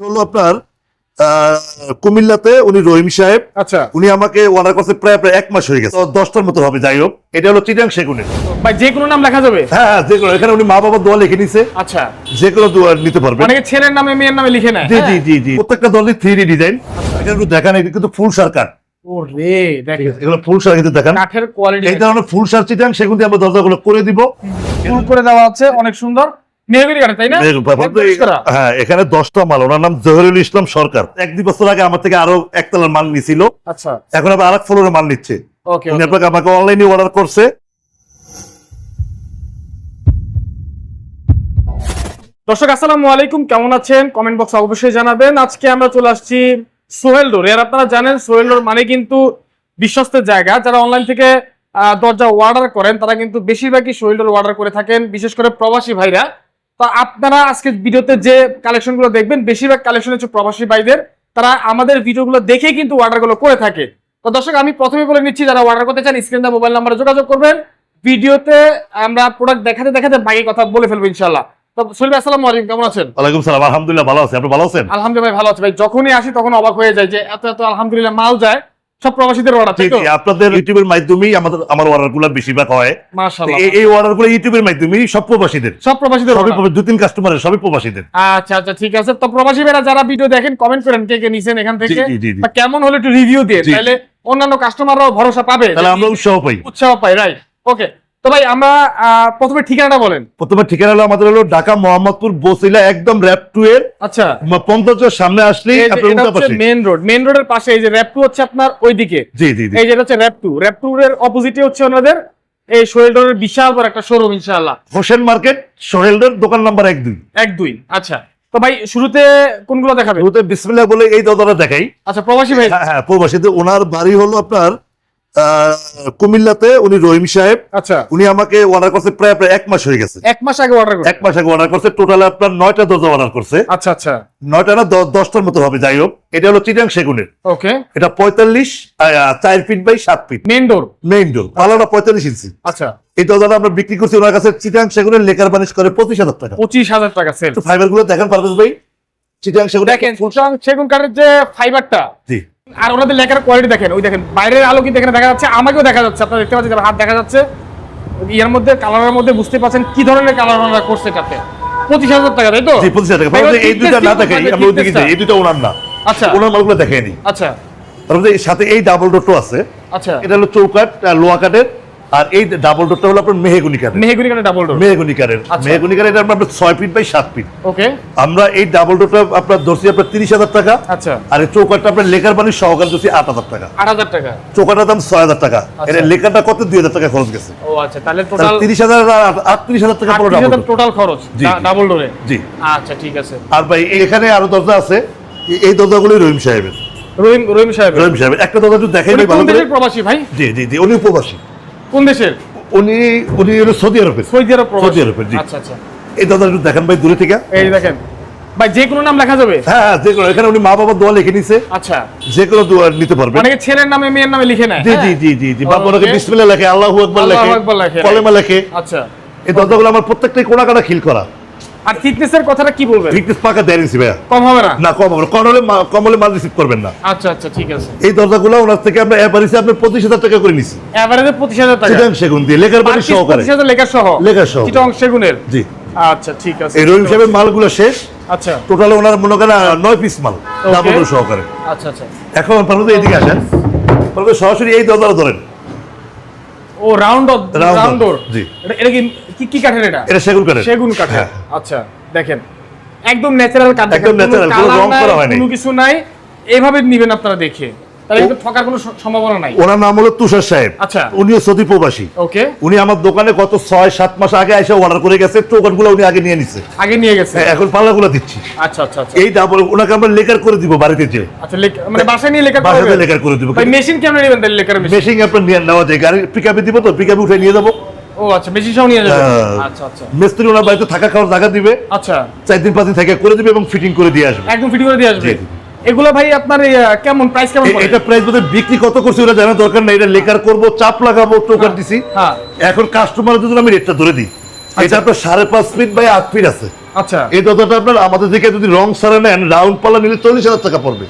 হলো আপনার কুমিল্লাতে উনি রহিম সাহেব। আচ্ছা। উনি আমাকে অর্ডার করছে প্রায় প্রায় এক মাস হয়ে গেছে। দশটার মতো হবে যাই হোক। এটা হলো চিটাং সেগুনের ভাই যে কোনো নাম লেখা যাবে? হ্যাঁ হ্যাঁ, যেগুলো এখানে উনি মা দোয়া লিখে নিছে। আচ্ছা। যে কোনো দোয়া নিতে অনেকে ছেলের নামে মেয়ের নামে লিখে নেয়। জি হ্যাঁ? জি জি। জি প্রত্যেকটা দলই থ্রি ডি ডিজাইন এটা একটু দেখান এটা কিন্তু ফুল সার কাঠ দেখেন। এগুলো ফুল সার কিন্তু দেখান। কাঠের কোয়ালিটি এই ধরনের ফুল সার চিটাং সেগুন দিয়ে আমরা দরজাগুলো করে দিব। ফুল করে দেওয়া আছে অনেক সুন্দর। হ্যাঁ এখানে দশটা মাল ওনার নাম জহিরুল ইসলাম সরকার। এক দুই বছর আগে আমার থেকে আরও একতলার মাল নিছিল। আচ্ছা। এখন আবার আরেক ফ্লোরের মাল নিচ্ছে। আমাকে অনলাইনে অর্ডার করছে। দর্শক আসসালামু আলাইকুম কেমন আছেন? কমেন্ট বক্স অবশ্যই জানাবেন। আজকে আমরা চলে আসছি সোহেল ডোর এর আপনারা জানেন সোহেল ডোর মানে কিন্তু বিশ্বস্তের জায়গা। যারা অনলাইন থেকে আহ, দরজা অর্ডার করেন তারা কিন্তু বেশিরভাগই সোহেল ডোর অর্ডার করে থাকেন। বিশেষ করে প্রবাসী ভাইরা। তো আপনারা আজকে ভিডিওতে যে কালেকশনগুলো দেখবেন বেশিরভাগ কালেকশন হচ্ছে প্রবাসী ভাইদের। তারা আমাদের ভিডিওগুলো দেখেই কিন্তু অর্ডারগুলো করে থাকে। তো দর্শক আমি প্রথমে বলে নিচ্ছি যারা অর্ডার করতে চান স্ক্রিনে মোবাইল নাম্বারে যোগাযোগ করবেন। ভিডিওতে আমরা প্রোডাক্ট দেখাতে দেখাতে বাকি কথা বলে ফেলব ইনশাল্লাহ তো সোহেল আসসালামু আলাইকুম কেমন আছেন? ওয়ালাইকুম সালাম আলহামদুলিল্লাহ ভালো আছি। আপনি ভালো আছেন? আলহামদুলিল্লাহ ভালো আছে ভাই। যখনই আসি তখন অবাক হয়ে যায় যে এত এত আলহামদুলিল্লাহ মাল যায়। সব প্রবাসীদের অর্ডার ঠিক আপনাদের ইউটিউবের মাধ্যমেই আমাদের আমার অর্ডারগুলো বেশিরভাগ হয়। মাশাআল্লাহ এই- অর্ডারগুলো অর্ডারগুলো ইউটিউবের মাধ্যমেই সব প্রবাসীদের। সব প্রবাসীদের সবই দু তিন কাস্টমারের সবই প্রবাসীদের। আচ্ছা আচ্ছা ঠিক আছে। তো প্রবাসী ভাইরা যারা ভিডিও দেখেন কমেন্ট করেন কে কে নিছেন এখান থেকে। বা কেমন হলো একটু রিভিউ দিয়ে। তাহলে অন্যান্য কাস্টমাররাও ভরসা পাবে। তাহলে আমরা উৎসাহ পাই। উৎসাহ পাই রাইট ওকে তো ভাই আমরা প্রথমে ঠিকানাটা বলেন। প্রথমে ঠিকানা হলো আমাদের হলো ঢাকা মোহাম্মদপুর বসিলা একদম র্যাপ টু এর আচ্ছা। পঞ্চাশের সামনে পাশে। মেন রোড মেন রোডের পাশে এই যে র্যাপ টু হচ্ছে আপনার ওইদিকে। জি জি এই যেটা হচ্ছে র্যাপ টু। র্যাপ টু এর অপোজিটে হচ্ছে ওনাদের এই শোয়েল্ডারের বিশাল বড় একটা শোরুম ইনশাআল্লাহ। হোসেন মার্কেট সোহেলদের দোকান নাম্বার এক দুই। এক দুই আচ্ছা। তো ভাই শুরুতে কোনগুলো দেখাবে শুরুতে বিসমিল্লাহ বলে এই দরজাটা দেখাই। আচ্ছা প্রবাসী ভাই। হ্যাঁ হ্যাঁ প্রবাসীদের ওনার বাড়ি হলো আপনার কুমিল্লাতে উনি রহিম সাহেব। আচ্ছা। উনি আমাকে অর্ডার করছে প্রায় প্রায় এক মাস হয়ে গেছে। এক মাস আগে অর্ডার এক মাস আগে অর্ডার করছে টোটাল আপনার নয়টা দরজা অর্ডার করছে। আচ্ছা আচ্ছা। নয়টা না দশটার মতো হবে যাই হোক। এটা হলো চিটাং সেগুনের। ওকে এটা পঁয়তাল্লিশ চার ফিট বাই সাত feet main door main door পালাটা পঁয়তাল্লিশ ইঞ্চি আচ্ছা। এই দরজাটা আমরা বিক্রি করছি ওনার কাছে চিটাং সেগুনের লেকার বানিশ করে পঁচিশ হাজার টাকা। পঁচিশ হাজার টাকা সেল ফাইবারগুলো দেখেন পারভেজ ভাই। চিটাং সেগুন দেখেন সেগুন কাঠের যে ফাইবারটা জি। আর ওনাদের লেখার কোয়ালিটি দেখেন ওই দেখেন বাইরের আলো কিন্তু এখানে দেখা যাচ্ছে আমাকেও দেখা যাচ্ছে আপনারা দেখতে পাচ্ছেন হাত দেখা যাচ্ছে। ইয়ার মধ্যে কালারের মধ্যে বুঝতে পারছেন কি ধরনের কালার ওনারা করছে এটাতে। পঁচিশ হাজার টাকা তাই তো? জি পঁচিশ হাজার টাকা। এই দুইটা না দেখাই আমরা ওইদিকে যাই। এই দুটো ওনার না। আচ্ছা। ওনার মালগুলো দেখাইনি আচ্ছা। তারপরে এই সাথে এই ডাবল ডটও আছে। আচ্ছা। এটা হলো চৌকাট লোয়া কাঠের আর এই ডাবল ডোরটা হলো আপনার মেহেগুনি কাঠের। মেহগুনি কাঠের ডাবল ডোর মেহেগুনি কাঠের। আচ্ছা। মেহেগুনি কাঠের এটা আপনার ছয় ফিট বাই সাত ফিট ওকে আমরা এই ডাবল ডোরটা আপনার ধরছি আপনার তিরিশ হাজার টাকা। আচ্ছা। আর এই চৌকাটটা আপনার সহকারে ধরছি আট হাজার টাকা। আট হাজার টাকা। চৌকাটার দাম ছয় হাজার টাকা। আচ্ছা। এটা লেকারটা কত? দুই হাজার টাকা খরচ গেছে। ও আচ্ছা। তাহলে টোটাল তিরিশ হাজার আর আটত্রিশ হাজার টাকা পুরো ডাবল টোটাল খরচ। ডাবল ডোরে জি। আচ্ছা ঠিক আছে। আর ভাই এখানে আরও দরজা আছে। এই- দরজাগুলোই রহিম সাহেবের। রহিম রহিম সাহেব রহিম সাহেবের। একটা দরজা একটু দেখাই ভালো প্রবাসী ভাই? জি জি জি। উনি উপবাসী কোন দেশের? উনি উনি হলো সৌদি আরবের। সৌদি আরব প্রবাসী। সৌদি আরবের, জি। আচ্ছা আচ্ছা। এই দাদা একটু দেখেন ভাই দূরে থেকে। এই দেখেন। ভাই যে কোনো নাম লেখা যাবে? হ্যাঁ হ্যাঁ যে কোনো এখানে উনি মা বাবার দোয়া লিখে নিছে। আচ্ছা। যে কোনো দোয়া নিতে পারবে অনেকে ছেলের নামে মেয়ের নামে লিখে নেয়। জি? জি জি জি জি। বাবা ওনাকে Okay. বিসমিল্লাহ লেখে আল্লাহু আকবার আল্লাহু আকবার লেখে, কলেমা লেখে। আচ্ছা। এই দরজাগুলো আমার প্রত্যেকটাই কোনা কাটা খিল করা। আর থিকনেসের কথাটা কি বলবেন? পাকা ভাইয়া। কম হবে না? না কম হবে না। কম হলে কম হলে মাল রিসিভ করবেন না। আচ্ছা আচ্ছা ঠিক আছে। এই দরজাগুলো ওনার থেকে আমরা এভারেজে আপনার পঁচিশ হাজার টাকা করে নিছি। এভারেজে পঁচিশ হাজার টাকা। চিটাং সেগুন দিয়ে লেখার বাড়ি সহকারে। পঁচিশ হাজার লেখার সহ? সহ। চিটং সেগুনের? জি। আচ্ছা ঠিক আছে। এই রহিম সাহেবের মালগুলো শেষ। আচ্ছা। টোটাল ওনার মনে করেন নয় পিস মাল। সহকারে। আচ্ছা আচ্ছা। এখন এদিকে আসেন। সরাসরি এই দরজাটা ধরেন। ও রাউন্ড রাউন্ড ডোর জি। এটা কি কি- কাঠের এটা? এটা সেগুন কাঠের। সেগুন কাঠের। হ্যাঁ। আচ্ছা দেখেন। একদম ন্যাচারাল কাঠ একদম ন্যাচারাল কোনো রং করা হয়নি। কোনো কিছু নাই। এভাবে নিবেন আপনারা দেখে। ওনার নাম হলো তুষার সাহেব। আচ্ছা। উনিও সৌদি প্রবাসী। ওকে। উনি আমার দোকানে গত ছয় সাত মাস আগে এসে অর্ডার করে গেছে টোকনগুলো উনি আগে নিয়ে নিছে। আগে নিয়ে গেছে? হ্যাঁ, এখন পাল্লাগুলো দিচ্ছি। আচ্ছা আচ্ছা আচ্ছা। এই ডাবল ওনাকে আমরা লেকার করে দিব বাড়িতে যে। আচ্ছা মানে বাসায় নিয়ে লেকার করে দিব। মেশিন কেমন নেবেন তাহলে লেখার মেশিন? মেশিং আপনার নিয়ে নেওয়া যায়। গাড়ি দিব তো উঠে নিয়ে যাব। ও আচ্ছা নিয়ে হ্যাঁ। আচ্ছা আচ্ছা। মিস্ত্রি ওনার বাড়িতে থাকা খাওয়ার জায়গা দিবে। আচ্ছা। চার দিন পাঁচ দিন থেকে করে দিবে এবং ফিটিং করে দিয়ে আসবে। একদম ফিটিং করে দিয়ে আসবে। এগুলো ভাই আপনার কেমন প্রাইস কেমন এটা প্রাইস বোধহয় বিক্রি কত করছে ওরা জানা দরকার নেই। এটা লেকার করব চাপ লাগাবো টোকার দিছি। হ্যাঁ। এখন আমি রেটটা ধরে দিই। এটা আপনার সাড়ে পাঁচ ফিট বাই আট ফিট আছে। আচ্ছা। এই দরজাটা আপনার আমাদের থেকে যদি রং সারা নেন রাউন্ড পাল্লা নিলে চল্লিশ হাজার টাকা পড়বে।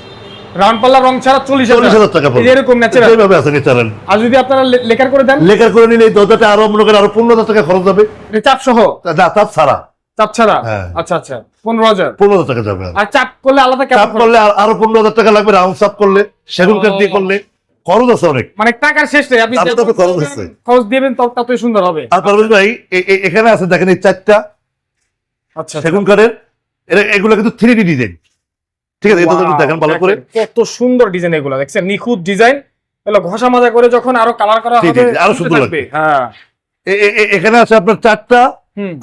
রাউন্ড পাল্লা রং ছাড়া চল্লিশ হাজার। টাকা পড়বে। এরকম ন্যাচারাল যেভাবে আছে ন্যাচারাল আর যদি আপনারা লে- লেকার করে দেন? লেখার করে নিলে এই দরজাটা আরও মনে করেন আরও পনেরো হাজার টাকা খরচ হবে। চাপ সহ? না ছাড়া। চাপ ছাড়া হ্যাঁ। আচ্ছা আচ্ছা পনেরো হাজার। পনেরো হাজার টাকা যাবে আর। আর চাপ করলে আলাদা চাপ করলে আরও পনেরো হাজার টাকা লাগবে রাউন্ড চাপ করলে সেগুন কাঠ দিয়ে করলে। খরচ আছে অনেক। মানে টাকার শেষ নেই আপনি তাতে যে তবে খরচ আছে। খরচ দিবেন ততই সুন্দর হবে। আর পারভেজ ভাই এ- এ- এখানে আছে দেখেন এই চারটা আচ্ছা সেগুন কাঠের এগুলো কিন্তু থ্রি ডি ডিজাইন ঠিক আছে এটা দেখেন ভালো করে। কত সুন্দর ডিজাইন এগুলো দেখছেন? নিখুঁত ডিজাইন এগুলো ঘষা মাজা করে যখন আরও কালার করা হবে আরও সুন্দর। লাগবে। হ্যাঁ। এখানে আছে আপনার চারটা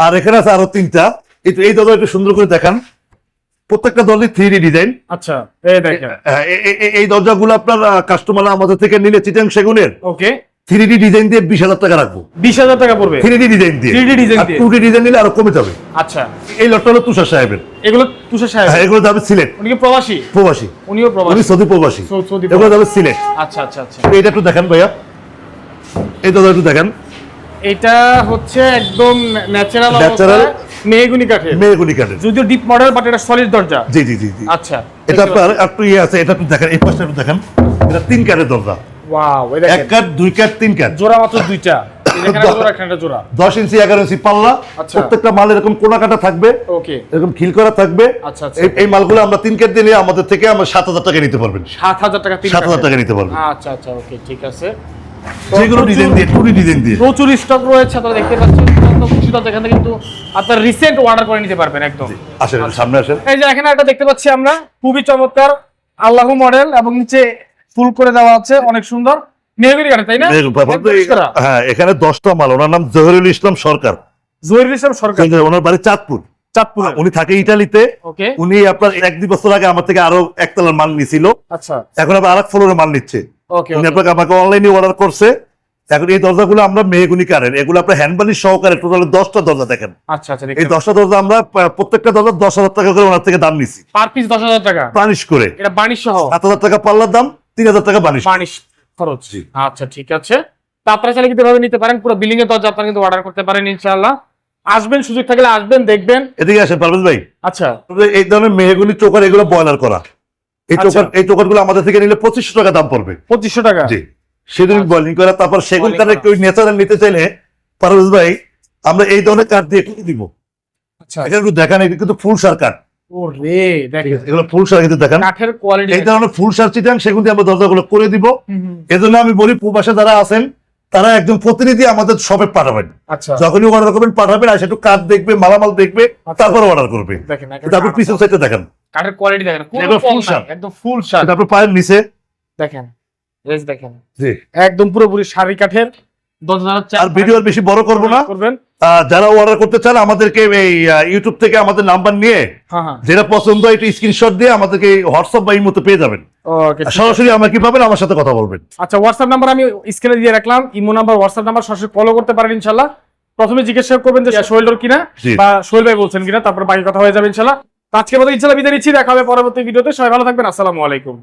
আর এখানে আছে আরও তিনটা। একটু এই দরজা একটু সুন্দর করে দেখান। প্রত্যেকটা দরজায় থ্রি ডিজাইন আচ্ছা এই দেখেন। এই দরজাগুলো আপনার কাস্টমার আমাদের থেকে নিলে চিটাং সেগুনের। ওকে। থ্রি ডি ডিজাইন দিয়ে বিশ হাজার টাকা রাখব। বিশ হাজার টাকা পড়বে? থ্রি ডি ডিজাইন দিয়ে। 3D design দিয়ে। টু ডি ডিজাইন নিলে আরও কমে যাবে। আচ্ছা। এই লটটা হলো তুষার সাহেবের। এগুলো তুষার সাহেব? হ্যাঁ এগুলো যাবে সিলেট। উনি প্রবাসী? প্রবাসী। উনিও উনি সৌদি প্রবাসী। এগুলো যাবে সিলেট। আচ্ছা আচ্ছা আচ্ছা। এইটা একটু দেখেন ভাইয়া। এই দরজা একটু দেখেন। এটা হচ্ছে একদম ন্যাচারাল Natural। মেহগুনি কাঠের। মেয়েগুলি কাঠের। যদিও ডিপ মডেল বাট এটা সলিড দরজা। জি জি জি জি। আচ্ছা। এটা আপনার একটু ইয়ে আছে এটা একটু দেখেন এই পাশটা একটু দেখেন এটা তিন কাঠের দরজা। ওয়াও এক কাঠ দুই কাঠ তিন কাঠ। জোড়া মাত্র দুইটা। এই দেখেন একটা জোড়া এখানে একটা জোড়া। দশ ইঞ্চি এগারো ইঞ্চি পাল্লা। প্রত্যেকটা মাল এরকম কোনা কাটা থাকবে। এরকম খিল করা থাকবে। এই- এই মালগুলো আমরা তিন কেট দিলে আমাদের থেকে আমরা সাত হাজার টাকা নিতে পারবেন। সাত হাজার টাকা সাত হাজার টাকা নিতে পারবেন। আচ্ছা আচ্ছা ওকে ঠিক আছে। যেগুলো ডিজাইন দিয়ে টুরি ডিজাইন দিয়ে। প্রচুর স্টক রয়েছে আপনারা দেখতে পাচ্ছেন। অত্যন্ত খুশি থেকে কিন্তু আপনার রিসেন্ট অর্ডার করে নিতে পারবেন একদম। আসেন সামনে আসেন। এই যে এখানে একটা দেখতে পাচ্ছি আমরা খুবই চমৎকার আল্লাহ মডেল এবং নিচে ফুল করে দেওয়া আছে অনেক সুন্দর। কাঠে তাই না। হ্যাঁ এখানে দশটা মাল ওনার নাম জহিরুল ইসলাম সরকার। জহিরুল ইসলাম সরকার। ওনার বাড়ি চাঁদপুর। চাঁদপুর। উনি থাকে ইটালিতে। উনি আপনার এক দুই বছর আগে আমার থেকে আরও একতলার মাল নিছিল। আচ্ছা। এখন আবার আরেক ফ্লোরে মাল নিচ্ছে। আপনাকে আমাকে অনলাইনে অর্ডার করছে এখন এই দরজাগুলো আমরা মেহগুনি কারেন এগুলো আপনার সহকারে টোটাল দশটা দরজা দেখেন। আচ্ছা আচ্ছা এই দশটা দরজা আমরা প্রত্যেকটা দরজা দশ হাজার টাকা করে ওনার থেকে দাম নিছি। পার পিস দশ হাজার টাকা? বানিশ করে। এটা বাণিজ্য সহ? সাত হাজার টাকা পাল্লার দাম তিন হাজার টাকা বানিশ। বাণিশ খরচ। আচ্ছা ঠিক আছে। তা আপনারা চাইলে কিন্তু এভাবে নিতে পারেন পুরো বিল্ডিং এর দরজা আপনারা কিন্তু অর্ডার করতে পারেন ইনশাআল্লাহ। আসবেন সুযোগ থাকলে আসবেন দেখবেন। এদিকে আসেন পারভেজ ভাই। আচ্ছা। এই ধরনের মেহগুনি চোকার এগুলো বয়লার করা। এই আচ্ছা। এই আমাদের থেকে নিলে পঁচিশশো টাকা দাম পড়বে। পঁচিশশো টাকা? জি। সেদিন আচ্ছা। করা তারপর সেগুন কাঠের কেউ ন্যাচারাল নিতে চাইলে পারভেজ ভাই আমরা এই ধরনের কাঠ দিয়ে দিব? আচ্ছা। এখানে একটু দেখান এটা কিন্তু ফুল সার কাঠ ও রে দেখেন এগুলো ফুল সার কিন্তু দেখান। কাঠের কোয়ালিটি এই ধরনের ফুল সার চিটাং সেগুন দিয়ে আমরা দরজাগুলো করে দিব। এজন্য আমি বলি প্রবাসে যারা আছেন তারা একজন প্রতিনিধি আমাদের শপে পাঠাবেন। আচ্ছা। যখনই অর্ডার করবেন পাঠাবেন আর সেটু কাঠ দেখবে মালামাল দেখবে তারপর অর্ডার করবে। তারপর পিছন সাইডটা দেখেন। কাঠের কোয়ালিটি দেখেন শার্ট। একদম ফুল শার্ট তারপর পায়ের নিচে? দেখেন রেস দেখেন। জি। একদম পুরোপুরি শাড়ি কাঠের দশ হাজার চার আর ভিডিও বেশি বড় করব না। যারা অর্ডার করতে চান আমাদেরকে এই ইউটিউব থেকে আমাদের নাম্বার নিয়ে হ্যাঁ হ্যাঁ। যেটা পছন্দ হয় একটু স্ক্রিনশট দিয়ে আমাদেরকে হোয়াটসঅ্যাপ বা এই মতো পেয়ে যাবেন। সরাসরি আমার কি পাবেন? আমার সাথে কথা বলবেন। আচ্ছা হোয়াটসঅ্যাপ নাম্বার আমি স্ক্রিনে দিয়ে রাখলাম। ইমো নাম্বার হোয়াটসঅ্যাপ নাম্বার সরাসরি ফলো করতে পারেন ইনশাল্লাহ। প্রথমে জিজ্ঞাসা করবেন যে ডোর কিনা বা সোহেল ভাই বলছেন কিনা তারপর বাকি কথা হয়ে যাবে ইনশাল্লাহ। আজকের মতো ইনশাল্লাহ বিদায় নিচ্ছি দেখা হবে পরবর্তী ভিডিওতে। সবাই ভালো থাকবেন আসসালামু আলাইকুম।